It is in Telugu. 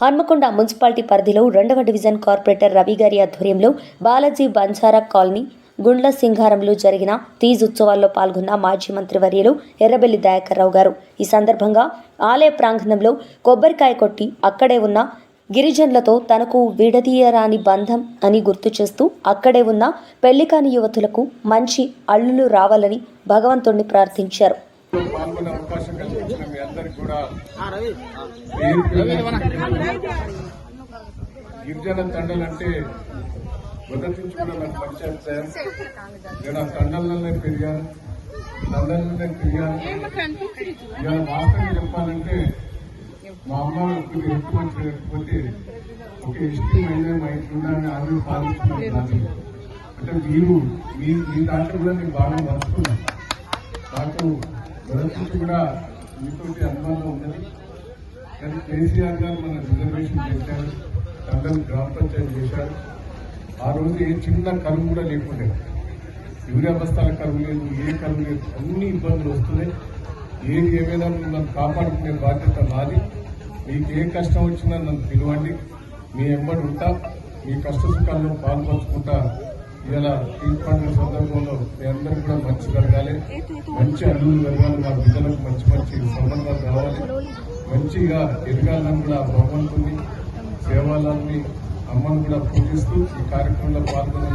హన్మకొండ మున్సిపాలిటీ పరిధిలో రెండవ డివిజన్ కార్పొరేటర్ రవి గారి ఆధ్వర్యంలో బాలాజీ బంజారా కాలనీ గుండ్ల సింగారంలో జరిగిన తీజ్ ఉత్సవాల్లో పాల్గొన్న మాజీ మంత్రి వర్యలు ఎర్రబెల్లి దయాకర్రావు గారు. ఈ సందర్భంగా ఆలయ ప్రాంగణంలో కొబ్బరికాయ కొట్టి అక్కడే ఉన్న గిరిజనులతో తనకు విడదీయరాని బంధం అని గుర్తు చేస్తూ అక్కడే ఉన్న పెళ్ళికాని యువతులకు మంచి అల్లులు రావాలని భగవంతుణ్ణి ప్రార్థించారు. పాల్గొనే అవకాశం కల్పించిన మీ అందరికి కూడా గిరిజన తండలంటే మొదటి నుంచి కూడా నాకు పరిచయం సార్. నేను ఆ తండలలోనే పెరిగాను తండలలోనే పెరిగాను ఇవాళ వాస్తవంగా చెప్పాలంటే మా అమ్మ ఎక్కువ మంచి లేకపోతే ఒక హిస్టరీ అయినా మా ఇంట్లో ఉండాలని ఆమె అంటే మీరు మీ మీ దాంట్లో కూడా నేను బాగా మర్చుకున్నాను నాకు మొదటి కూడా మీతోటి అనుబంధం ఉన్నది. కానీ కేసీఆర్ గారు మన రిజర్వేషన్ చేశారు తండ్రి గ్రామ పంచాయతీ చేశారు. ఆ రోజు ఏ చిన్న కరువు కూడా లేకుండే. యూరియా బస్తాల కరువు లేదు ఏ కరువు లేదు అన్ని ఇబ్బందులు వస్తున్నాయి. ఏది ఏమైనా నన్ను కాపాడుకునే బాధ్యత మాది మీకు ఏ కష్టం వచ్చినా నన్ను పిలవండి. మీ ఎంబడి ఉంటా మీ కష్ట సుఖాల్లో పాల్పంచుకుంటా ఇలా ఈ పండుగ సందర్భంలో మీ అందరూ కూడా మంచి జరగాలి. మంచి అల్లులు జరగాలి. మా బిడ్డలకు మంచి మంచి సంబంధాలు కావాలి మంచిగా ఎదగాలని కూడా భగవంతుని సేవాలని అమ్మను కూడా పూజిస్తూ ఈ కార్యక్రమంలో పాల్గొనే